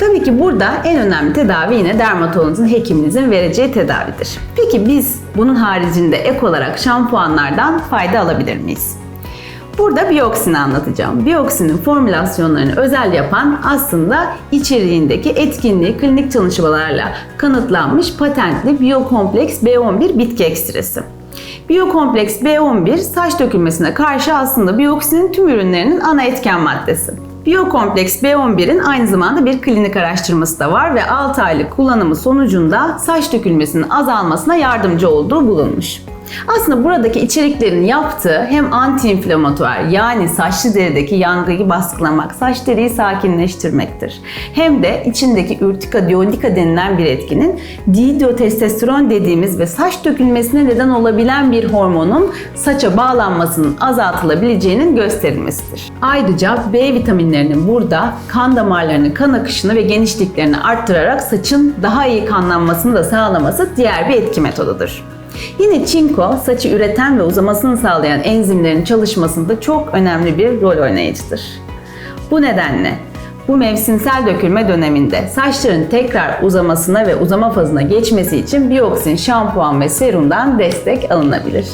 Tabii ki burada en önemli tedavi yine dermatolojinizin, hekiminizin vereceği tedavidir. Peki biz bunun haricinde ek olarak şampuanlardan fayda alabilir miyiz? Burada biyoksini anlatacağım. Biyoksinin formülasyonlarını özel yapan aslında içeriğindeki etkinliği klinik çalışmalarla kanıtlanmış patentli biyokompleks B11 bitki ekstresi. Biyokompleks B11 saç dökülmesine karşı aslında biyoksinin tüm ürünlerinin ana etken maddesi. Biyokompleks B11'in aynı zamanda bir klinik araştırması da var ve 6 aylık kullanımı sonucunda saç dökülmesinin azalmasına yardımcı olduğu bulunmuş. Aslında buradaki içeriklerin yaptığı hem antiinflamatuar yani saçlı derideki yangıyı baskılamak, saç deriyi sakinleştirmektir. Hem de içindeki ürtikadiyolika denilen bir etkinin dihidrotestosteron dediğimiz ve saç dökülmesine neden olabilen bir hormonun saça bağlanmasının azaltılabileceğinin gösterilmesidir. Ayrıca B vitaminlerinin burada kan damarlarının kan akışını ve genişliklerini arttırarak saçın daha iyi kanlanmasını da sağlaması diğer bir etki metodudur. Yine çinko saçı üreten ve uzamasını sağlayan enzimlerin çalışmasında çok önemli bir rol oynayıcıdır. Bu nedenle bu mevsimsel dökülme döneminde saçların tekrar uzamasına ve uzama fazına geçmesi için biyoksin şampuan ve serumdan destek alınabilir.